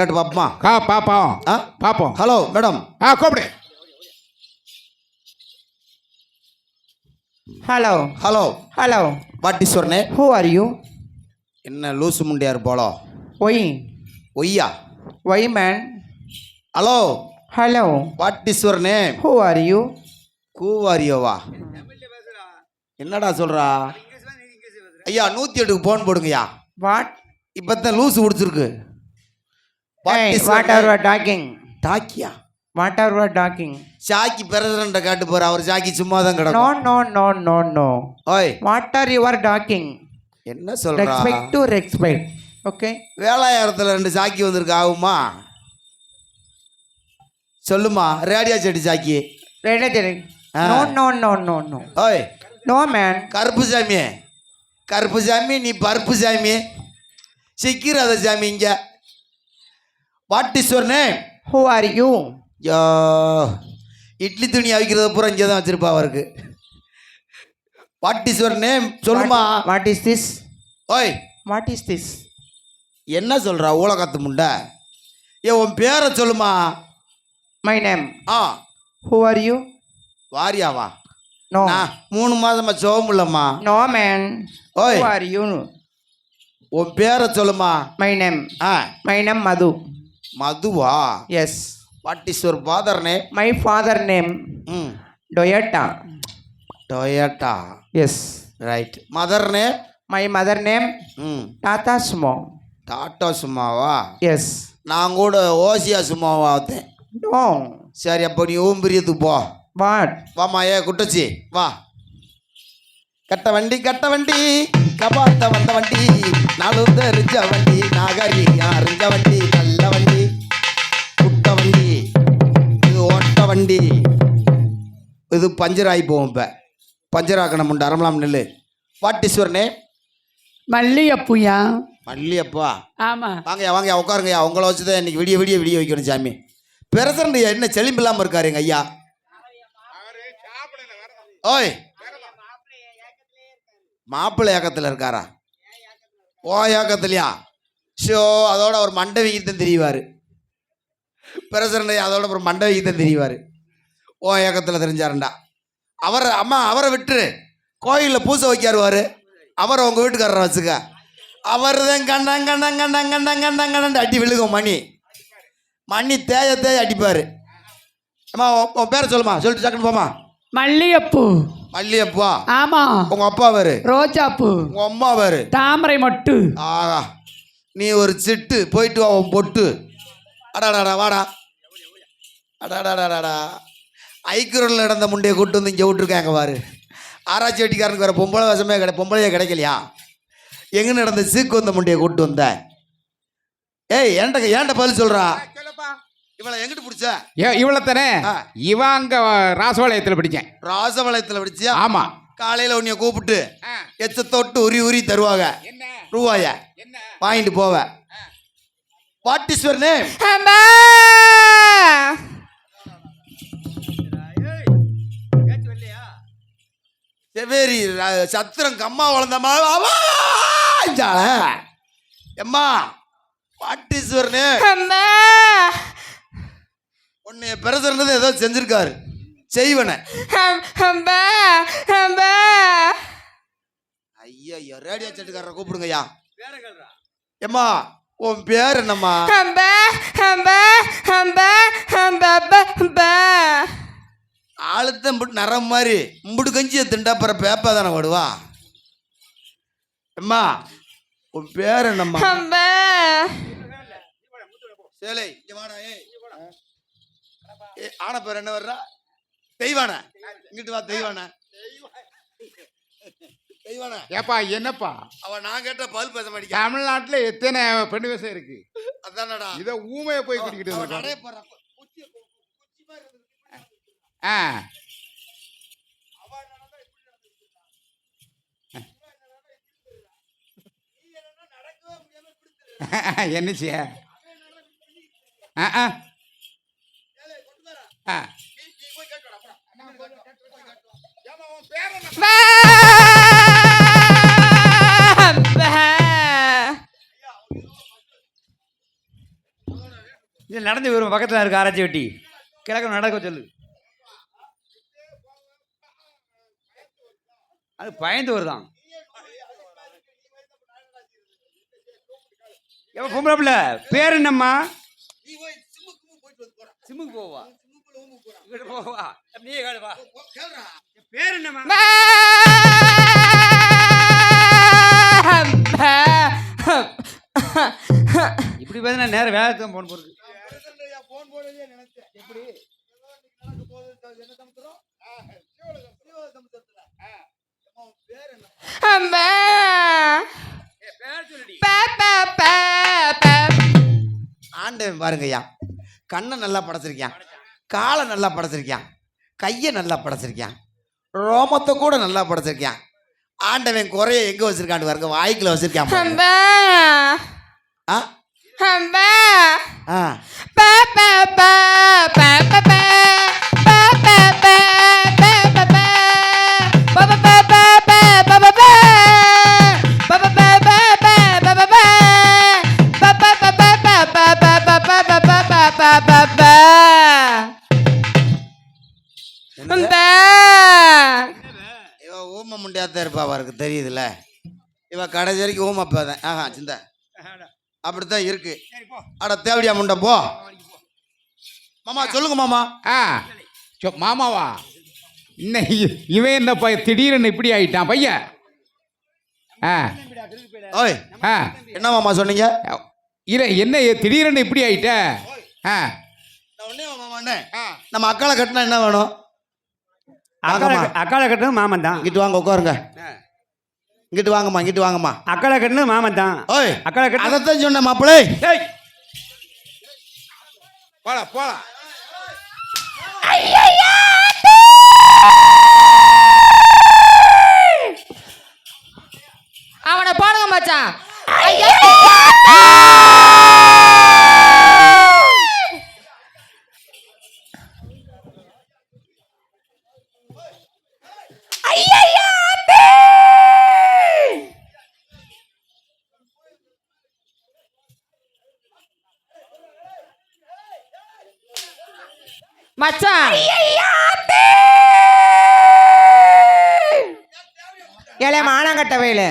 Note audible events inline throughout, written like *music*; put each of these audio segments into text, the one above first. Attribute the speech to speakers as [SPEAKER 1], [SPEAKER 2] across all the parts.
[SPEAKER 1] கேட்டு பாப்போமா
[SPEAKER 2] கா பாப்போம்
[SPEAKER 1] ஆ
[SPEAKER 2] பாப்போம்
[SPEAKER 1] ஹலோ மேடம்
[SPEAKER 2] ஆ கூப்பிடு
[SPEAKER 3] Hello.
[SPEAKER 1] Hello
[SPEAKER 3] Hello.
[SPEAKER 1] What is your name
[SPEAKER 3] Who are you?
[SPEAKER 1] என்ன லூசு முண்டியார் போலோ
[SPEAKER 3] Why?
[SPEAKER 1] ஒய்யா
[SPEAKER 3] Why man?
[SPEAKER 1] Hello
[SPEAKER 3] Hello.
[SPEAKER 1] What is your name
[SPEAKER 3] Who are you?
[SPEAKER 1] கூவாரியோவா என்னடா சொல்றா ஐயா நூத்தி எட்டுக்கு போன் போடுங்கய்யா
[SPEAKER 3] What?
[SPEAKER 1] இப்போ தான் லூசு பிடிச்சிருக்கு
[SPEAKER 3] What are you talking?
[SPEAKER 1] டாக்கியா
[SPEAKER 3] What are you talking?
[SPEAKER 1] சாக்கி பிரசிடண்ட காட்டு போற அவர் சாக்கி சும்மா தான் கிடக்கும்
[SPEAKER 3] No, no, no, no, no.
[SPEAKER 1] ஓய்
[SPEAKER 3] are you are talking?
[SPEAKER 1] என்ன சொல்றா
[SPEAKER 3] Respect to respect. Okay?
[SPEAKER 1] வேலாயாரத்தில் ரெண்டு சாக்கி வந்திருக்கு ஆகுமா சொல்லுமா ரேடியா செடி சாக்கி. Ah.
[SPEAKER 3] No, no, no, no, no.
[SPEAKER 1] ஓய்
[SPEAKER 3] No man.
[SPEAKER 1] கருப்பு சாமி கருப்பு சாமி நீ பருப்பு சாமி சிக்கிறாத சாமி இங்க what is your name
[SPEAKER 3] Who are you?
[SPEAKER 1] யோ இட்லி துணி அவிக்கிறத பூரா இங்கே தான் வச்சிருப்பா அவருக்கு வாட் இஸ் யுவர் நேம் சொல்லுமா
[SPEAKER 3] what is this?
[SPEAKER 1] ஓய்
[SPEAKER 3] What is this?
[SPEAKER 1] என்ன சொல்றா ஊழக்காத்து முண்டை ஏ உன் பேரை சொல்லுமா
[SPEAKER 3] My name.
[SPEAKER 1] Ah
[SPEAKER 3] Who are you?
[SPEAKER 1] வாரியாவா
[SPEAKER 3] No.
[SPEAKER 1] நான் மூணு மாதமா சோகமில்லம்மா
[SPEAKER 3] No man.
[SPEAKER 1] ஓய்
[SPEAKER 3] Who are you?
[SPEAKER 1] உன் பேரை சொல்லுமா
[SPEAKER 3] My name.
[SPEAKER 1] ஆ
[SPEAKER 3] My name Madhu.
[SPEAKER 1] மதுவா
[SPEAKER 3] Yes.
[SPEAKER 1] What is your father name
[SPEAKER 3] My father name
[SPEAKER 1] ம்
[SPEAKER 3] Toyota.
[SPEAKER 1] Toyota
[SPEAKER 3] Yes.
[SPEAKER 1] Right mother name
[SPEAKER 3] My mother name
[SPEAKER 1] ம்
[SPEAKER 3] Tata Sumo.
[SPEAKER 1] டாட்டா சும்மாவா
[SPEAKER 3] Yes.
[SPEAKER 1] நான் கூட ஓசியா சும்மாவா பார்த்தேன்
[SPEAKER 3] No.
[SPEAKER 1] சரி அப்போ நீ ஓம்பிரியத்துக்கு போ
[SPEAKER 3] What?
[SPEAKER 1] வாம்மா ஏ குட்டச்சி வா கட்ட வண்டி கட்ட வண்டி கபாத்த வந்த வண்டி நாலும் தெரிஞ்ச வண்டி நாகரி அறிஞ்ச வண்டி வண்டி. இது பஞ்சர் ஆகி போகும் இப்போ. பஞ்சர் ஆக்கணும் உண்டு. அரமலாம் நெல் வாட் இஸ் யுவர் நேம்
[SPEAKER 4] மல்லிகைப்பூயா
[SPEAKER 1] மல்லியப்பா.
[SPEAKER 4] ஆமா.
[SPEAKER 1] வாங்கய்யா வாங்கய்யா உட்காருங்கய்யா. உங்களை வச்சு தான் இன்னைக்கு விடிய விடிய விடிய வைக்கணும் சாமி. பிரசிடண்ட் என்ன செலிம்பு இல்லாமல் இருக்காரு எங்க ஐயா? ஓய். மாப்பிள்ளை ஏக்கத்தில் இருக்காரா? ஓ ஏக்கத்துலையா? ஷோ அதோட ஒரு மண்டை வீங்கத்தான் தெரியவார். பிரசிடண்ட் அதோட ஒரு மண்டை வீங்கத்தான் தெரியவார். ஓ ஏக்கத்தில் தெரிஞ்சாருண்டா. அவரை அம்மா அவரை விட்டுரு. கோயிலில் பூசை வைக்காருவார். அவரை உங்கள் வீட்டுக்காரரை வச்சுக்க. அவர் தான் கண்ணங் கண்ணங் கண்ணங் கண்ணங் கண்ணங் கண்ணன் அடி விழுகும் மணி. மணி தேய தேய அடிப்பார். அம்மா உன் பேரை சொல்லுமா? சொல்லிட்டு டக்குன்னு போமா
[SPEAKER 4] மல்லிகைப்பூ.
[SPEAKER 1] மல்லியப்பா
[SPEAKER 4] ஆமா.
[SPEAKER 1] உங்க அப்பா வேறு.
[SPEAKER 4] ரோஜாப்பூ.
[SPEAKER 1] உங்க அம்மா வேறு.
[SPEAKER 4] தாமரை மொட்டு.
[SPEAKER 1] ஆகா நீ ஒரு சிட்டு போயிட்டு வா உன் பொட்டு. அடாடாடா வாடா அடாடாடாடா ஐக்குரல் நடந்த முண்டையை கூட்டு வந்து இங்கே விட்டுருக்காங்க பாரு. ஆராய்ச்சி வெட்டிக்காரனுக்கு வேறு பொம்பளை வசமே கிடை பொம்பளையே கிடைக்கலையா? எங்கே நடந்த சீக்கு வந்த முண்டையை கூட்டு வந்த? ஏய் ஏன்ட ஏன்ட்ட பதில் சொல்றா? இவளை எங்கிட்டு பிடிச்ச?
[SPEAKER 2] ஏ இவ்வளோத்தானே
[SPEAKER 1] ஆ.
[SPEAKER 2] இவன் அங்கே ராசபாளையத்தில் படித்தேன்
[SPEAKER 1] ராசவளயத்தில் பிடிச்சியா?
[SPEAKER 2] ஆமா.
[SPEAKER 1] காலையில் உன்னைய கூப்பிட்டு எச்ச தொட்டு உரி உரி தருவாங்க.
[SPEAKER 2] என்ன?
[SPEAKER 1] ரூபாய.
[SPEAKER 2] என்ன?
[SPEAKER 1] வாங்கிட்டு போவ. வாட் இஸ் யுவர் நேம் செவேரி சத்திரம் கம்மா வளர்ந்தம்மா எம்மா
[SPEAKER 3] Amba!
[SPEAKER 1] உன்னைய பிறந்தது ஏதோ செஞ்சிருக்காரு. செய்வன! ஐயா ரேடியோ செட்டுக்காரரை கூப்பிடுங்கய்யா. எம்மா உன் பேர் என்னம்மா? ஆளுத்தம் நரம் மாதிரி மும்புடு கஞ்சியை திண்டா பிற பேப்பா தானே ஓடுவா எம்மா உன் பேர் என்னம்மா! சேலை இங்க வாடா ஏய். ஆன பேர் என்ன வர்றா? தெய்வான. இங்கிட்டு வா தெய்வான. தெய்வான.
[SPEAKER 2] ஏப்பா என்னப்பா?
[SPEAKER 1] அவ நான் கேட்ட பதில் பேச மாட்டேங்க
[SPEAKER 2] தமிழ்நாட்டுல எத்தனை பெண் விஷயம் இருக்கு?
[SPEAKER 1] அதானடா.
[SPEAKER 2] இதை ஊமையை போய் கூட்டிக்கிட்டு
[SPEAKER 1] அவ
[SPEAKER 2] வந்திருக்கான்.
[SPEAKER 1] நடைய போறா குச்சி குச்சி மாதிரி இருக்குது.
[SPEAKER 2] ஆ. *laughs* என்ன ஆ ஆ. ஆ.
[SPEAKER 5] நடந்து வரும் பக்கத்தில் இருக்க ஆராய்ச்சி வெட்டி. கிழக்கு நடக்க சொல்லு. அது பயந்து தான். எப்போ பொம்பளை பேர் என்னம்மா? சிம்முக்கு போவா. இங்கிட்டு போவா. நீயே கேளு பேர் என்னம்மா? இப்படி பார்த்தா நேரம் வேலை தான் போன் போடுறது போகிறது
[SPEAKER 1] ஆண்டவன் பாருங்கய்யா. கண்ணை நல்லா படைச்சிருக்கான் காலை நல்லா படைச்சிருக்கான் கையை நல்லா படைச்சிருக்கான் ரோமத்தை கூட நல்லா படைச்சிருக்கான் ஆண்டவன் குறைய எங்க வச்சிருக்கான்னு பாருங்க. வாய்க்குள்ள வச்சிருக்கான். ஆ? ஆ. இவ ஊம முண்டியாத்தான் இருப்பா அவருக்கு தெரியுதுல்ல? இவ கடைசி வரைக்கும் ஊம தான். ஆஹா சிந்த. அப்படித்தான் இருக்கு. அட தேவடியா முண்டை போ. மாமா சொல்லுங்க மாமா.
[SPEAKER 2] ஆ சொ மாமாவா? இன்னும் இவன் என்ன பையன் திடீர்னு இப்படி ஆயிட்டான் பையன் ஆ.
[SPEAKER 1] ஓய்
[SPEAKER 2] ஆ.
[SPEAKER 1] என்ன மாமா சொன்னீங்க?
[SPEAKER 2] இல்லை என்ன திடீர்னு இப்படி ஆயிட்ட? ஆ.
[SPEAKER 1] நம்ம அக்காளை கட்டினா என்ன வேணும்?
[SPEAKER 5] அக்காலை கட்டணும் மாமன் தான்.
[SPEAKER 1] இங்கிட்டு வாங்க உட்காருங்க. இங்கிட்டு வாங்கம்மா இங்கிட்டு வாங்கம்மா.
[SPEAKER 5] அக்காலை கட்டணும் மாமன் தான்.
[SPEAKER 1] ஓய்
[SPEAKER 5] அக்காலை கட்டணும்
[SPEAKER 1] அதைத்தான் சொன்னேன் மாப்பிள்ளை
[SPEAKER 5] டேய்
[SPEAKER 2] போலாம் போலாம்
[SPEAKER 3] அவனை போடுங்க மச்சான். மச்சான் ஏலே மானங்கட்ட வேலு.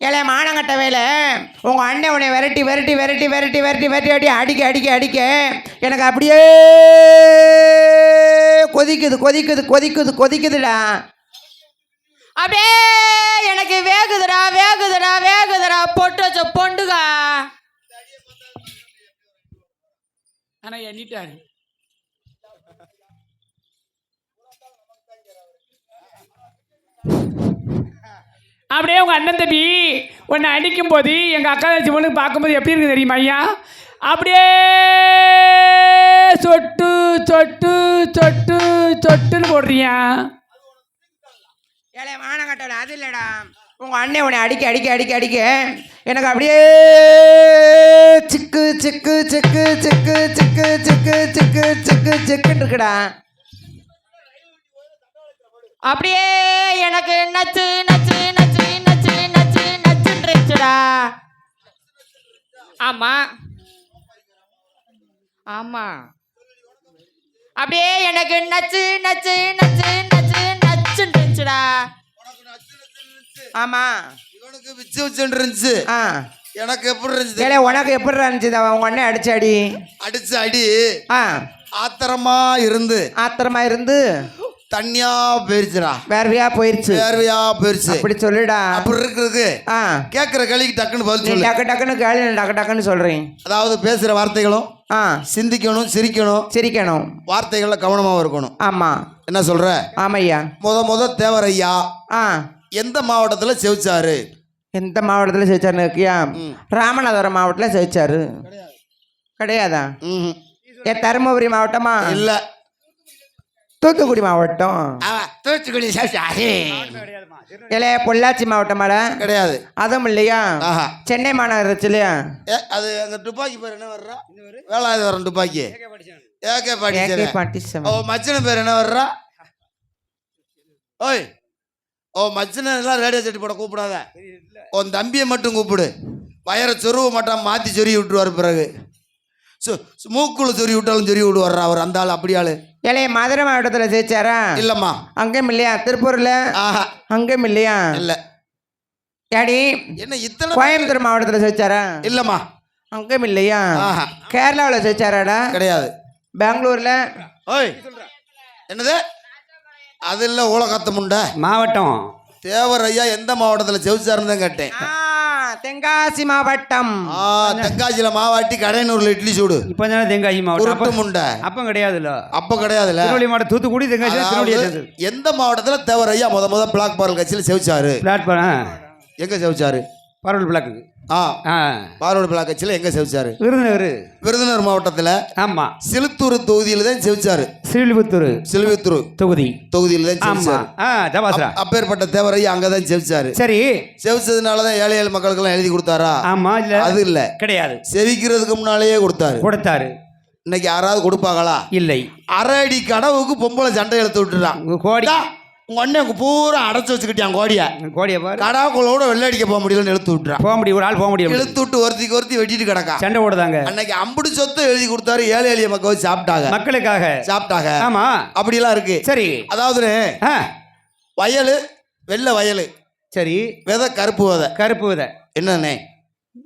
[SPEAKER 3] ஏலே மானங்கட்ட வேலு. உங்கள் அண்ணன் உன்னை விரட்டி விரட்டி விரட்டி விரட்டி விரட்டி விரட்டி விரட்டி அடிக்க அடிக்க அடிக்க எனக்கு அப்படியே கொதிக்குது கொதிக்குது கொதிக்குது கொதிக்குதுடா. அப்படியே எனக்கு வேகுதுடா வேகுதுடா வேகுதுடா. பொட்டு வச்ச பொண்டுகா.
[SPEAKER 4] ஆனால் எண்ணிட்டாரு அப்படியே உங்கள் அண்ணன் தம்பி உன்னை அடிக்கும் போது எங்கள் அக்கா தங்கச்சி பொண்ணு பார்க்கும்போது எப்படி இருக்கு தெரியுமா ஐயா? அப்படியே சொட்டு சொட்டு சொட்டு சொட்டுன்னு போடுறியா?
[SPEAKER 3] இல்லைடா அது இல்லைடா. உங்கள் அண்ணன் உன்னை அடிக்க அடிக்க அடிக்க அடிக்க. எனக்கு அப்படியே சிக்கு சிக்கு சிக்கு சிக்கு சிக்கு சிக்கு சிக்கு சிக்கு சிக்குன்னு இருக்குடா. அப்படியே எனக்கு நச்சு நச்சு நச்சு நச்சு நச்சு நச்சுன்னு இருந்துச்சுடா ஆமா. ஆமா. அப்படியே எனக்கு நச்சு நச்சு நச்சு நச்சு நச்சுன்னு இருந்துச்சுடா ஆமா.
[SPEAKER 1] இவனுக்கு விச்சு விச்சுன்னு இருந்துச்சு.
[SPEAKER 3] ஆ.
[SPEAKER 1] எனக்கு எப்படி இருந்துச்சு?
[SPEAKER 3] ஏலே உனக்கு எப்படி இருந்துச்சு உங்க அண்ணன் அடிச்சு அடி.
[SPEAKER 1] அடிச்சு அடி
[SPEAKER 3] ஆ.
[SPEAKER 1] ஆத்திரமா இருந்து.
[SPEAKER 3] ஆத்திரமா இருந்து.
[SPEAKER 1] தண்ணியா போயிருச்சுடா.
[SPEAKER 3] வேர்வையா போயிருச்சு.
[SPEAKER 1] வேர்வையா போயிருச்சு.
[SPEAKER 3] அப்படி சொல்லுடா.
[SPEAKER 1] அப்படி இருக்கிறதுக்கு
[SPEAKER 3] ஆ.
[SPEAKER 1] கேட்குற கேள்விக்கு டக்குன்னு பதில் சொல்லு.
[SPEAKER 3] டக்கு டக்குன்னு கேளு நான் டக்கு டக்குன்னு சொல்றேன்.
[SPEAKER 1] அதாவது பேசுகிற வார்த்தைகளும்
[SPEAKER 3] ஆ.
[SPEAKER 1] சிந்திக்கணும் சிரிக்கணும்
[SPEAKER 3] சிரிக்கணும்.
[SPEAKER 1] வார்த்தைகளில் கவனமாக இருக்கணும்.
[SPEAKER 3] ஆமா.
[SPEAKER 1] என்ன சொல்ற?
[SPEAKER 3] ஆமையா.
[SPEAKER 1] முத முத தேவரையா
[SPEAKER 3] ஆ.
[SPEAKER 1] எந்த மாவட்டத்தில் செவிச்சாரு?
[SPEAKER 3] எந்த மாவட்டத்தில் ஜெயிச்சாருன்னு இருக்கியா ராமநாதபுரம் மாவட்டத்தில் ஜெயிச்சாரு கிடையாதா? ஏ தருமபுரி மாவட்டமா?
[SPEAKER 1] இல்லை.
[SPEAKER 3] தூத்துக்குடி மாவட்டம்.
[SPEAKER 1] தூத்துக்குடி செவிச்சாரு.
[SPEAKER 3] இல்லையா பொள்ளாச்சி மாவட்டமாடா
[SPEAKER 1] கிடையாது.
[SPEAKER 3] அதுவும் இல்லையா? சென்னை மாநகராட்சி இல்லையா?
[SPEAKER 1] அது அங்கே துப்பாக்கி பேர் என்ன வர்றா? வேலாயுதவரம் துப்பாக்கி. ஏகே பாட்டி.
[SPEAKER 3] பாட்டி
[SPEAKER 1] ஓ மச்சன பேர் என்ன வர்றா? ஓய் ஓ மச்சினெல்லாம் ரேடியோ செட்டு போட கூப்பிடாத. உன் தம்பியை மட்டும் கூப்பிடு. வயரை சொருவ மாட்டான் மாற்றி சொருவி விட்டுருவார் பிறகு. சு மூக்குள்ள சொருவி விட்டாலும் சொருவி விடுவார் அவர் அந்த ஆள் அப்படி ஆளு?
[SPEAKER 3] இளைய மதுரை மாவட்டத்தில் ஜெயிச்சாரா?
[SPEAKER 1] இல்லைம்மா.
[SPEAKER 3] அங்கேயும் இல்லையா? திருப்பூரில்?
[SPEAKER 1] ஆஹா.
[SPEAKER 3] அங்கேயும் இல்லையா?
[SPEAKER 1] இல்லை.
[SPEAKER 3] ஏடி
[SPEAKER 1] என்ன இத்தனை
[SPEAKER 3] கோயம்புத்தூர் மாவட்டத்தில் ஜெயிச்சாரா?
[SPEAKER 1] இல்லைம்மா.
[SPEAKER 3] அங்கேயும் இல்லையா?
[SPEAKER 1] ஆஹா.
[SPEAKER 3] கேரளாவில் ஜெயிச்சாராடா?
[SPEAKER 1] கிடையாது.
[SPEAKER 3] பெங்களூரில்?
[SPEAKER 1] ஓய் என்னது? அது இல்லை ஊழக்கத்த முண்டை.
[SPEAKER 5] மாவட்டம்.
[SPEAKER 1] தேவர் ஐயா எந்த மாவட்டத்தில் செவிச்சாருன்னு தான் கேட்டேன்.
[SPEAKER 3] ஆ தென்காசி மாவட்டம்.
[SPEAKER 1] ஆ தென்காசியில் மாவாட்டி கடையனூரில் இட்லி சூடு.
[SPEAKER 5] இப்போ தானே தென்காசி மாவட்டம்.
[SPEAKER 1] உருட்டு
[SPEAKER 5] அப்போ
[SPEAKER 1] முண்டை.
[SPEAKER 5] அப்போ கிடையாதுல்ல.
[SPEAKER 1] அப்போ கிடையாதுல்ல.
[SPEAKER 5] திருவள்ளி மாவட்டம் தூத்துக்குடி தென்காசி
[SPEAKER 1] எந்த மாவட்டத்தில் தேவர் ஐயா முத முத பிளாக் பாரல் கட்சியில் செவிச்சாரு
[SPEAKER 5] பிளாட்ஃபார்ம்
[SPEAKER 1] எங்க செவிச்சாரு
[SPEAKER 5] பரவல் பிளாக்கு
[SPEAKER 1] ஆ.
[SPEAKER 5] ஆ.
[SPEAKER 1] பாரோடு பிளாக் கட்சியில் எங்க செவிச்சாரு?
[SPEAKER 5] விருதுநகர்.
[SPEAKER 1] விருதுநகர் மாவட்டத்தில்
[SPEAKER 5] ஆமாம்
[SPEAKER 1] சிலுத்தூர் தொகுதியில் தான் செவிச்சாரு.
[SPEAKER 5] ஸ்ரீவில்புத்தூர்
[SPEAKER 1] சிலுவைத்தூர்
[SPEAKER 5] தொகுதி.
[SPEAKER 1] தொகுதியில் தான் செவிச்சாரு. அப்பேற்பட்ட தேவர் ஐயா அங்கே தான் செவிச்சாரு.
[SPEAKER 5] சரி.
[SPEAKER 1] செவிச்சதுனால தான் ஏழை ஏழை மக்களுக்கெல்லாம் எழுதி கொடுத்தாரா?
[SPEAKER 5] ஆமா இல்ல.
[SPEAKER 1] அது இல்லை.
[SPEAKER 5] கிடையாது.
[SPEAKER 1] செவிக்கிறதுக்கு முன்னாலேயே கொடுத்தாரு.
[SPEAKER 5] கொடுத்தாரு.
[SPEAKER 1] இன்னைக்கு யாராவது கொடுப்பாங்களா?
[SPEAKER 5] இல்லை.
[SPEAKER 1] அரை அடி கடவுக்கு பொம்பளை சண்டை இழுத்து விட்டுறான்.
[SPEAKER 5] கோடி
[SPEAKER 1] டா, உங்க அண்ணன் பூரா அடைச்சு வச்சுக்கிட்டான் கோடிய.
[SPEAKER 5] கோடியை பாரு.
[SPEAKER 1] கடாக்குள்ளோட வெள்ளை அடிக்க போக முடியலன்னு இழுத்து விட்டுறான்
[SPEAKER 5] போக முடியும் ஒரு ஆள் போக முடியும்.
[SPEAKER 1] இழுத்து விட்டு ஒருத்திக்கு ஒருத்தி வெட்டிட்டு கிடக்கா.
[SPEAKER 5] சண்டை போடுதாங்க.
[SPEAKER 1] அன்னைக்கு அம்புடி சொத்து எழுதி கொடுத்தாரு ஏழை எளிய மக்கள் வச்சு சாப்பிட்டாங்க.
[SPEAKER 5] மக்களுக்காக.
[SPEAKER 1] சாப்பிட்டாங்க.
[SPEAKER 5] ஆமா.
[SPEAKER 1] அப்படிலாம் இருக்கு.
[SPEAKER 5] சரி.
[SPEAKER 1] அதாவது வயலு வெள்ளை வயலு.
[SPEAKER 5] சரி.
[SPEAKER 1] விதை கருப்பு விதை.
[SPEAKER 5] கருப்பு விதை.
[SPEAKER 1] என்னண்ணே?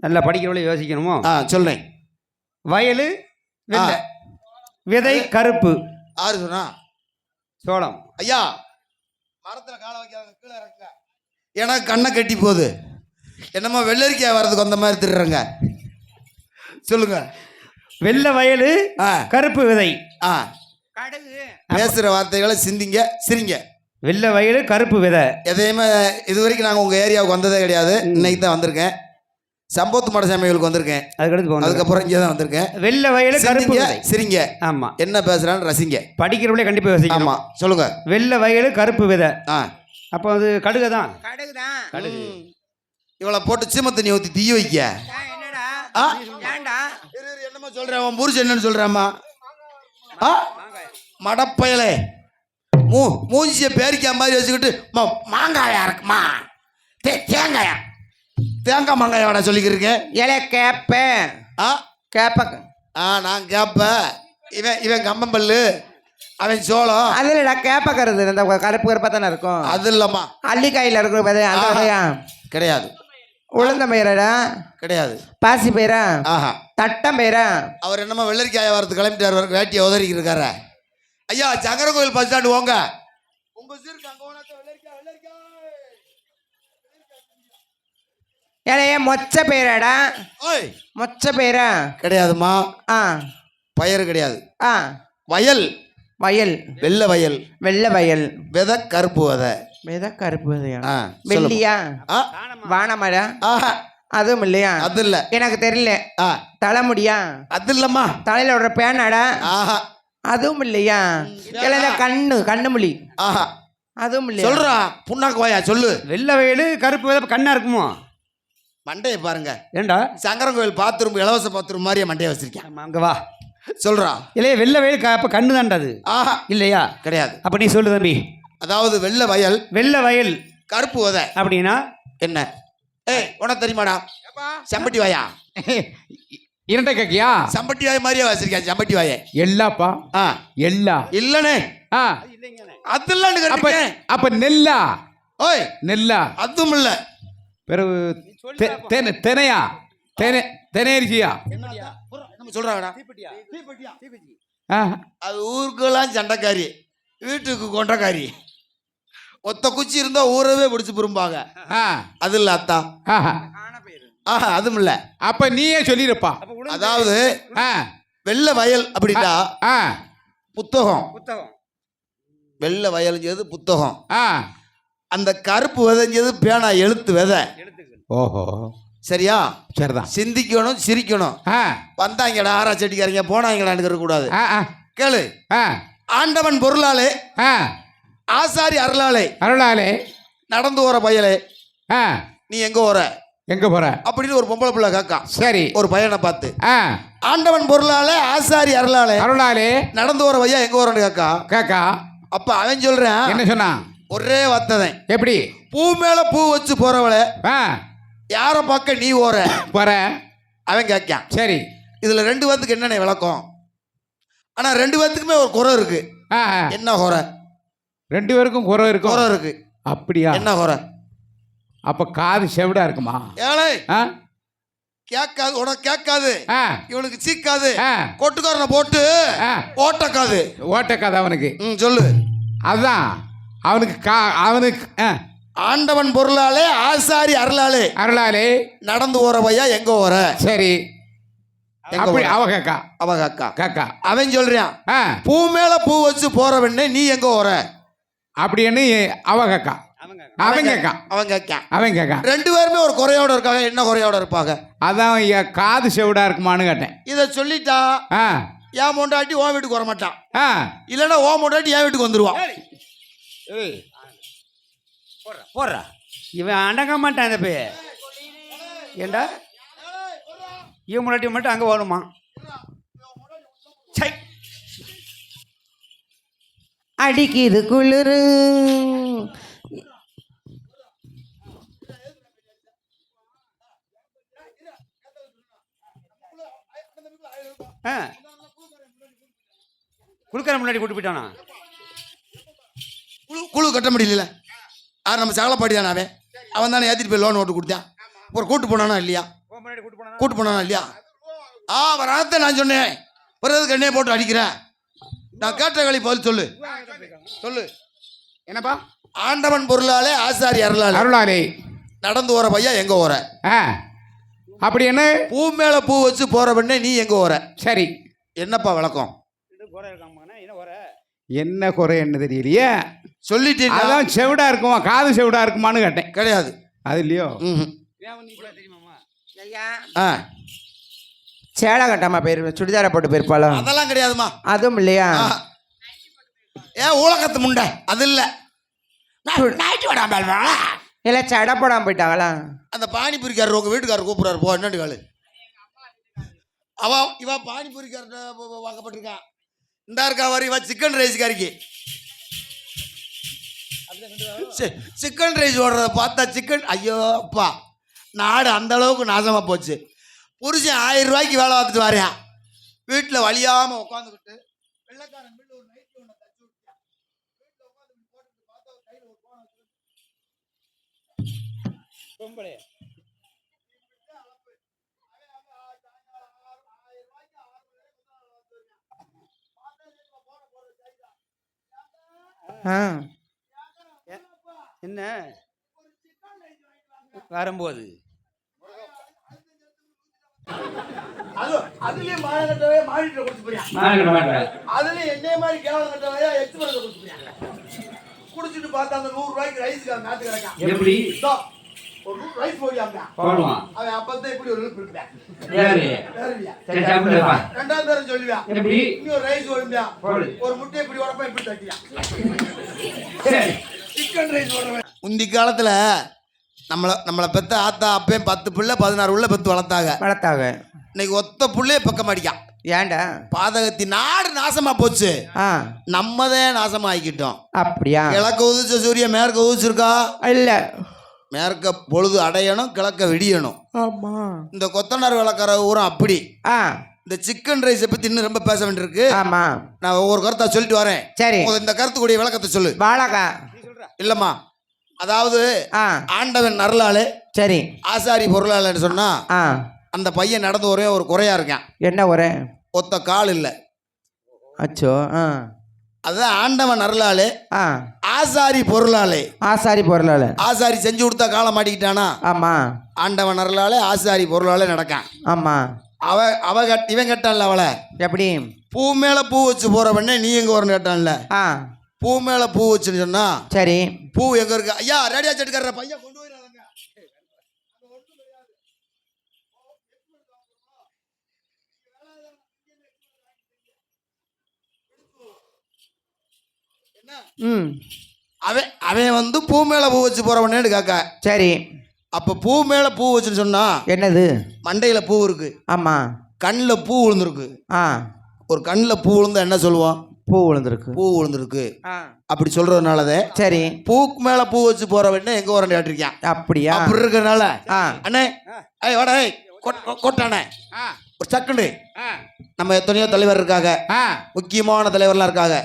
[SPEAKER 5] நல்லா படிக்கிறவளை யோசிக்கணுமோ?
[SPEAKER 1] ஆ சொல்றேன்.
[SPEAKER 5] வயலு விதை கருப்பு.
[SPEAKER 1] ஆறு சொன்னா?
[SPEAKER 5] சோளம்.
[SPEAKER 1] ஐயா மரத்துல காலை வைக்காத கீழே இறக்குங்க. எனக்கு கண்ணை கட்டி போகுது. என்னமோ வெள்ளரிக்காய் வர்றதுக்கு அந்த மாதிரி திருடுறங்க. சொல்லுங்க.
[SPEAKER 5] வெள்ளை வயலு
[SPEAKER 1] ஆ.
[SPEAKER 5] கருப்பு விதை.
[SPEAKER 1] ஆ.
[SPEAKER 3] கடுகு.
[SPEAKER 1] பேசுகிற வார்த்தைகளை சிந்திங்க சிரிங்க.
[SPEAKER 5] வெள்ளை வயலு கருப்பு விதை.
[SPEAKER 1] எதையுமே இது வரைக்கும் நாங்கள் உங்கள் ஏரியாவுக்கு வந்ததே கிடையாது. இன்னைக்கு தான் வந்திருக்கேன். சம்பவத்து மட சமையலுக்கு வந்திருக்கேன்.
[SPEAKER 5] அதுக்கடுத்து
[SPEAKER 1] அதுக்கப்புறம் இங்கே தான் வந்திருக்கேன்.
[SPEAKER 5] வெள்ளை வயலு கருப்பு
[SPEAKER 1] சிரிங்க
[SPEAKER 5] ஆமா.
[SPEAKER 1] என்ன பேசுகிறான்னு ரசிங்க.
[SPEAKER 5] படிக்கிறவளே கண்டிப்பா யோசிக்கணும்.
[SPEAKER 1] ஆமாம் சொல்லுங்க.
[SPEAKER 5] வெள்ளை வயலு கருப்பு விதை.
[SPEAKER 1] ஆ.
[SPEAKER 5] அப்போ அது கடுகு தான்
[SPEAKER 3] கடுகு. தான்
[SPEAKER 5] கடுகு
[SPEAKER 1] இவளை போட்டு சீம தண்ணி ஊற்றி தீய வைக்க
[SPEAKER 3] என்னடா?
[SPEAKER 1] ஆ.
[SPEAKER 3] ஏன்டா?
[SPEAKER 1] இரு, இரு, என்னம்மா சொல்கிறேன் உன் புருஷன் என்னன்னு சொல்கிறாம்மா ஆ. மடப்பயலே. மூ மூஞ்சிய பேரிக்காய் மாதிரி வச்சுக்கிட்டு மா- மாங்காயா இருக்குமா? தே தேங்காயா தேங்காய் மாங்காயோட சொல்லிக்கிருக்கேன்
[SPEAKER 3] இலைய கேப்ப
[SPEAKER 1] ஆ?
[SPEAKER 3] கேப்ப.
[SPEAKER 1] ஆ நான் கேப்பேன் இவன் இவன் கம்பம்பல்லு. அவன் சோளம்.
[SPEAKER 3] அதுலடா கேப்பக்கருது இந்த கருப்பு கருப்பா தானே இருக்கும்.
[SPEAKER 1] அது இல்லைம்மா.
[SPEAKER 3] அள்ளிக்காயில் இருக்கிற விதை அந்த. விதையா?
[SPEAKER 1] கிடையாது.
[SPEAKER 3] உளுந்த பயிரடா?
[SPEAKER 1] கிடையாது.
[SPEAKER 3] பாசி பயிரா?
[SPEAKER 1] ஆஹா.
[SPEAKER 3] தட்டம் பயிரா?
[SPEAKER 1] அவர் என்னமோ வெள்ளரிக்காய வரது கிளம்பிட்டார் வேட்டியை உதறிக்கிட்டு இருக்காரு. ஐயா சங்கர கோயில் பஸ் ஸ்டாண்டு போங்க உங்க சீருக்கு அங்க போனாக்கா வெள்ளரிக்காய் வெள்ளரிக்காய்
[SPEAKER 3] இலைய மொச்ச பயிராடா
[SPEAKER 1] ஓய்.
[SPEAKER 3] மொச்ச பயிரா
[SPEAKER 1] கிடையாதும்மா.
[SPEAKER 3] ஆ.
[SPEAKER 1] பயிர் கிடையாது.
[SPEAKER 3] ஆ.
[SPEAKER 1] வயல்.
[SPEAKER 3] வயல்.
[SPEAKER 1] வெள்ளை வயல்.
[SPEAKER 3] வெள்ளை வயல்.
[SPEAKER 1] விதை கருப்பு விதை.
[SPEAKER 3] விதை கருப்பு விதையா? வெள்ளியா?
[SPEAKER 1] ஆ.
[SPEAKER 3] வானமரா
[SPEAKER 1] ஆஹா
[SPEAKER 3] அதுவும் இல்லையா?
[SPEAKER 1] அது இல்ல
[SPEAKER 3] எனக்கு தெரியல.
[SPEAKER 1] ஆ.
[SPEAKER 3] தலைமுடியா?
[SPEAKER 1] அது இல்லம்மா
[SPEAKER 3] தலையில விடுற பேனாடா?
[SPEAKER 1] ஆஹா.
[SPEAKER 3] அதுவும் இல்லையா? இல்லை கண்ணு கண்ணு மொழி
[SPEAKER 1] ஆஹா.
[SPEAKER 3] அதுவும் இல்லையா?
[SPEAKER 1] சொல்றான் புண்ணாக்கு வாயா சொல்லு.
[SPEAKER 5] வெள்ளை வயலு கருப்பு விதை கண்ணா இருக்குமோ?
[SPEAKER 1] மண்டையை பாருங்க.
[SPEAKER 5] ஏண்டா?
[SPEAKER 1] சங்கரன் கோயில் பாத்ரூம் இலவச பாத்ரூம் மாதிரியே மண்டையை வச்சிருக்கேன்.
[SPEAKER 5] ஆமா, அங்க வா.
[SPEAKER 1] சொல்றான்
[SPEAKER 5] இல்லையே வெள்ளை வயலு க- அப்ப கண்ணு தான்டா அது.
[SPEAKER 1] ஆஹா.
[SPEAKER 5] இல்லையா?
[SPEAKER 1] கிடையாது.
[SPEAKER 5] அப்ப நீ சொல்லு தம்பி.
[SPEAKER 1] அதாவது வெள்ளை வயல்
[SPEAKER 5] வெள்ளை வயல்.
[SPEAKER 1] கருப்பு விதை
[SPEAKER 5] அப்படின்னா?
[SPEAKER 1] என்ன? ஏய் உனக்கு தெரியுமாடா? சம்பட்டி வாயா?
[SPEAKER 2] இரண்டை கேக்கியா?
[SPEAKER 1] சம்பட்டி வாய் மாதிரியே வச்சிருக்கேன் சம்பட்டி வாயை.
[SPEAKER 2] எல்லாப்பா?
[SPEAKER 1] ஆ.
[SPEAKER 2] எல்லா.
[SPEAKER 1] இல்லனே.
[SPEAKER 2] ஆ.
[SPEAKER 1] அதுலாம்
[SPEAKER 2] அப்ப
[SPEAKER 1] கட்டிட்டேன்
[SPEAKER 2] அப்ப நெல்லா?
[SPEAKER 1] ஓய்.
[SPEAKER 2] நெல்லா.
[SPEAKER 1] அதுவும் இல்ல.
[SPEAKER 2] பிறகு தென- தெனையா? தெனை தெனையரிசியா
[SPEAKER 1] நம்ம சொல்றாங்கடா. அது ஊருக்கெல்லாம் சண்டைக்காரி வீட்டுக்கு கொண்டக்காரி. ஒத்த குச்சி இருந்தா ஊரவே பிடிச்சு புரும்பாங்க.
[SPEAKER 2] ஆ.
[SPEAKER 1] அது இல்ல அத்தா.
[SPEAKER 2] ஆஹா.
[SPEAKER 1] ஆஹா அதுவும் இல்ல.
[SPEAKER 2] அப்ப நீயே சொல்லிருப்பா.
[SPEAKER 1] அதாவது
[SPEAKER 2] ஆ.
[SPEAKER 1] வெள்ளை வயல் அப்படின்னா
[SPEAKER 2] ஆ.
[SPEAKER 1] புத்தகம்.
[SPEAKER 5] புத்தகம்.
[SPEAKER 1] வெள்ளை வயல்ங்கிறது புத்தகம்.
[SPEAKER 2] ஆ.
[SPEAKER 1] அந்த கருப்பு விதைஞ்சது பேனா எழுத்து விதை.
[SPEAKER 2] ஓஹோ.
[SPEAKER 1] சரியா?
[SPEAKER 2] சரிதான்.
[SPEAKER 1] சிந்திக்கணும் சிரிக்கணும். வந்தாங்கடா ஆரா செட்டிக்காரங்க போனாங்கடான்னு இருக்கக்கூடாது. கேளு. ஆண்டவன் பொருளாலே ஆசாரி அருளாலே
[SPEAKER 2] அருளாலே.
[SPEAKER 1] நடந்து போற பயலே நீ எங்க போற
[SPEAKER 2] எங்க போற?
[SPEAKER 1] அப்படின்னு ஒரு பொம்பளை பிள்ளை கேட்கான்
[SPEAKER 2] சரி.
[SPEAKER 1] ஒரு பையனை பார்த்து. ஆண்டவன் பொருளாலே ஆசாரி அருளாலே
[SPEAKER 2] அருளாலே.
[SPEAKER 1] நடந்து வர பையா எங்க போறன்னு கேட்கான்
[SPEAKER 2] காக்கா.
[SPEAKER 1] அப்ப அவன் சொல்றான்
[SPEAKER 2] என்ன சொன்னா
[SPEAKER 1] ஒரே வத்ததன்
[SPEAKER 2] எப்படி?
[SPEAKER 1] பூ மேல பூ வச்சு போறவள யார பார்க்க நீ ஓர?
[SPEAKER 2] போற.
[SPEAKER 1] அவன் கேட்கான்.
[SPEAKER 2] சரி.
[SPEAKER 1] இதுல ரெண்டு பேத்துக்கு என்னென்ன விளக்கம்? ஆனா ரெண்டு பேத்துக்குமே ஒரு குறை இருக்கு. என்ன குறை?
[SPEAKER 2] ரெண்டு பேருக்கும் குறை இருக்கும்
[SPEAKER 1] குறை இருக்கு.
[SPEAKER 2] அப்படியா?
[SPEAKER 1] என்ன குறை?
[SPEAKER 2] அப்ப காது செவிடா இருக்குமா?
[SPEAKER 1] ஏழை கேட்காது உனக்கு கேட்காது. இவனுக்கு சீக்காது. கொட்டுக்காரனை போட்டு ஓட்டக்காது.
[SPEAKER 2] ஓட்ட கதை அவனுக்கு.
[SPEAKER 1] ம் சொல்லு.
[SPEAKER 2] அதுதான் அவனுக்கு கா அவனுக்கு ஆ.
[SPEAKER 1] ஆண்டவன் பொருளாலே ஆசாரி அருளாலே
[SPEAKER 2] அருளாலே.
[SPEAKER 1] நடந்து பையா எங்க ஓர
[SPEAKER 2] சரி? அவ கேக்கா.
[SPEAKER 1] அவ காக்கா.
[SPEAKER 2] காக்கா.
[SPEAKER 1] அவன் சொல்றான்
[SPEAKER 2] ஆ.
[SPEAKER 1] பூ மேல பூ வச்சு போறவனே நீ எங்க ஓர
[SPEAKER 2] அப்படின்னு அவ கேக்கா.
[SPEAKER 5] அவங்க
[SPEAKER 2] அவன் கேக்கான்
[SPEAKER 1] அவன் கேட்கான்
[SPEAKER 2] அவன் கேக்கான்
[SPEAKER 1] ரெண்டு பேருமே ஒரு குறையோட இருக்காங்க என்ன குறையோட இருப்பாங்க?
[SPEAKER 2] அதான் காது செவிடா இருக்குமான்னு கேட்டேன்.
[SPEAKER 1] இதை சொல்லிட்டா
[SPEAKER 2] ஆ.
[SPEAKER 1] என் மொண்டாட்டி உன் வீட்டுக்கு வர மாட்டான்.
[SPEAKER 2] ஆ.
[SPEAKER 1] இல்லைன்னா ஓ மொண்டாட்டி என் வீட்டுக்கு வந்துருவான்.
[SPEAKER 5] போடுறா போடுறா இவன் அடங்க மாட்டான் இந்த பைய ஏண்டா? இவன் முன்னாடி மட்டும் அங்கே ஓடுமா சை.
[SPEAKER 3] அடிக்குது குளிரு.
[SPEAKER 5] ஆ. குளுக்கற முன்னாடி கூட்டு போயிட்டானா?
[SPEAKER 1] குழு குழு கட்ட முடியல யார் நம்ம சகலப்பாடி தானே அவன். அவன் தானே ஏற்றிட்டு போய் லோன் ஓட்டு கொடுத்தான். ஒரு கூட்டு போனானா இல்லையா?
[SPEAKER 5] கூட்டு போனா
[SPEAKER 1] கூட்டு போனானா இல்லையா? ஆ வராத நான் சொன்னேன். பிறகு எண்ணெயை போட்டு அடிக்கிறேன். நான் கேட்ட வேலை பதில் சொல்லு. சொல்லு.
[SPEAKER 2] என்னப்பா?
[SPEAKER 1] ஆண்டவன் பொருளாலே ஆசாரி அருளாலே.
[SPEAKER 2] அருளாலே.
[SPEAKER 1] நடந்து போற பையா எங்க ஓர
[SPEAKER 2] அப்படி என்ன?
[SPEAKER 1] பூ மேல பூ வச்சு போற பெண்ணே நீ எங்க ஓர
[SPEAKER 2] சரி.
[SPEAKER 1] என்னப்பா விளக்கம்
[SPEAKER 5] என்ன குறை?
[SPEAKER 2] என்ன தெரியலையே.
[SPEAKER 1] சொல்லிட்டீங்க
[SPEAKER 2] அதான் செவிடா இருக்குமா காது செவிடா இருக்குமான்னு கேட்டேன்.
[SPEAKER 1] கிடையாது.
[SPEAKER 2] அது இல்லையோ?
[SPEAKER 1] ஆ.
[SPEAKER 3] சேலை கட்டாம போயிரு சுடிதாரை போட்டு போயிருப்பாளோ?
[SPEAKER 1] அதெல்லாம் கிடையாதுமா
[SPEAKER 3] அதுவும் இல்லையா.
[SPEAKER 1] ஏன் ஊழக்கத்து முண்டை அது இல்ல. நான் நாய்ட்டு விடாம
[SPEAKER 3] இல்லை சடை போடாம போயிட்டாங்களா?
[SPEAKER 1] அந்த பானிபூரிக்காரர் உங்க வீட்டுக்காரர் கூப்பிடுறாரு போ என்னண்டு காலு அவ இவ பானிபூரிக்காரர்கிட்ட வ- வ- வாக்கப்பட்டிருக்கான் இந்த இருக்கா வரி இவ சிக்கன் ரைஸ்காரிக்கு சிக்கன் ரைஸ் ஓடுறத பார்த்தா சிக்கன் ஐயோ அப்பா. நாடு அந்த அளவுக்கு நாசமா போச்சு. புருஷன் ஆயிரம் ரூபாய்க்கு வேலை பார்த்துட்டு வரேன். வீட்டில் வலியாம உட்காந்துக்கிட்டு வெள்ளைக்காரன் வீட்டுல ஒரு நைட்டி ஒன்று தச்சு விட்டான். வீட்டில் உட்காந்து போட்டுட்டு பார்த்தா ஒரு கையில் ஒரு phone வச்சிருக்கு.
[SPEAKER 5] பொம்பளை
[SPEAKER 3] ஆ.
[SPEAKER 5] என்ன? வரும்போது.
[SPEAKER 1] அது அதுலயும் மாலை கட்டவே மாடிட்டு கொடுத்து போறியா அதுலயும் என்னைய மாதிரி கேவலம் கட்டவையா எக்ஸ்பிரஸ் கொடுத்து போறியா குடிச்சிட்டு பார்த்தா அந்த நூறு ரூபாய்க்கு
[SPEAKER 5] எப்படி?
[SPEAKER 1] இதோ, ஒரு நூறு ரைஸ் போடியாங்க
[SPEAKER 5] போடுவான்.
[SPEAKER 1] அவன் அப்பதான் இப்படி ஒரு இழுப்பு
[SPEAKER 5] சாப்பிடுப்பா
[SPEAKER 1] ரெண்டாவது தரம் சொல்லுவான். ரைஸ்
[SPEAKER 5] போடு.
[SPEAKER 1] ஒரு முட்டை இப்படி உடப்பா இப்படி தட்டியா.
[SPEAKER 5] சரி.
[SPEAKER 1] சிக்கன் ரைஸ் ஓடுவேன் முந்தி காலத்துல நம்மள நம்மளை பெத்த ஆத்தா அப்பயும் பத்து பிள்ளை பதினாறு உள்ள பெத்து வளர்த்தாங்க.
[SPEAKER 3] வளர்த்தாங்க.
[SPEAKER 1] இன்னைக்கு ஒத்த புள்ளைய பக்கம் அடிக்கான்
[SPEAKER 3] ஏன்டா?
[SPEAKER 1] பாதகத்தி நாடு நாசமா போச்சு.
[SPEAKER 3] ஆ.
[SPEAKER 1] நம்மதான் நாசமா ஆக்கிட்டோம்
[SPEAKER 3] அப்படியா?
[SPEAKER 1] கிழக்க உதிச்ச சூரியன் மேற்க உதிச்சிருக்கா?
[SPEAKER 3] இல்லை.
[SPEAKER 1] மேற்க பொழுது அடையணும் கிழக்க விடியணும்.
[SPEAKER 3] ஆமா.
[SPEAKER 1] இந்த கொத்தனார் விளக்கற ஊரம் அப்படி.
[SPEAKER 3] ஆ.
[SPEAKER 1] இந்த சிக்கன் ரைஸை பத்தி இன்னும் ரொம்ப பேச வேண்டியிருக்கு.
[SPEAKER 3] ஆமா.
[SPEAKER 1] நான் ஒவ்வொரு கருத்தா சொல்லிட்டு வரேன்.
[SPEAKER 3] சரி.
[SPEAKER 1] இந்த கருத்துக்குடைய விளக்கத்தை சொல்லு.
[SPEAKER 3] வாழக்கா.
[SPEAKER 1] இல்லம்மா. அதாவது ஆண்டவன் நரலாளே
[SPEAKER 3] சரி.
[SPEAKER 1] ஆசாரி பொருளாளன்னு சொன்னா அந்த பையன் நடந்து ஒரே ஒரு குறையா இருக்கான்.
[SPEAKER 3] என்ன ஒரு
[SPEAKER 1] ஒத்த கால் இல்லை.
[SPEAKER 3] அச்சோ ஆ.
[SPEAKER 1] அதுதான் ஆண்டவன் அருளாளே ஆசாரி பொருளாளே.
[SPEAKER 3] ஆசாரி பொருளாள
[SPEAKER 1] ஆசாரி செஞ்சு கொடுத்தா காலை மாட்டிக்கிட்டானா?
[SPEAKER 3] ஆமா.
[SPEAKER 1] ஆண்டவன் அருளாலே ஆசாரி பொருளாலே நடக்கான்.
[SPEAKER 3] ஆமா.
[SPEAKER 1] அவ அவ கட் இவன் கேட்டான்ல அவளை?
[SPEAKER 3] எப்படி?
[SPEAKER 1] பூ மேல பூ வச்சு போறவனே நீ எங்க வரணும் கேட்டான்ல? பூ மேல பூ வச்சுன்னு சொன்னா
[SPEAKER 3] சரி.
[SPEAKER 1] பூ எங்க இருக்கு? ஐயா ரேடியா செட்டுக்காரர் பையன் கொண்டு போயிடாதங்க
[SPEAKER 3] ம்.
[SPEAKER 1] அவன் அவன் வந்து பூ மேல பூ வச்சு போறவனேன்னு காக்கா
[SPEAKER 3] சரி.
[SPEAKER 1] அப்ப பூ மேல பூ வச்சுன்னு சொன்னா
[SPEAKER 3] என்னது?
[SPEAKER 1] மண்டையில பூ இருக்கு.
[SPEAKER 3] ஆமா.
[SPEAKER 1] கண்ணில் பூ விழுந்திருக்கு.
[SPEAKER 3] ஆ.
[SPEAKER 1] ஒரு கண்ணில் பூ விழுந்தா என்ன சொல்லுவோம்
[SPEAKER 3] பூ விழுந்திருக்கு.
[SPEAKER 1] பூ விழுந்திருக்கு. அப்படி சொல்றதுனாலதே
[SPEAKER 3] சரி.
[SPEAKER 1] பூக்கு மேல பூ வச்சு போறவன்னு எங்க வரேன் கேட்டிருக்கேன்
[SPEAKER 3] அப்படியா?
[SPEAKER 1] அப்படி இருக்கறனால
[SPEAKER 3] ஆ.
[SPEAKER 1] அண்ணே ஏய் வாடா ஏய் கொட்- கொட்டானே.
[SPEAKER 2] ஆ.
[SPEAKER 1] ஒரு சக்குண்டு நம்ம எத்தனையோ தலைவர் இருக்காங்க. முக்கியமான தலைவர்லாம் இருக்காங்க.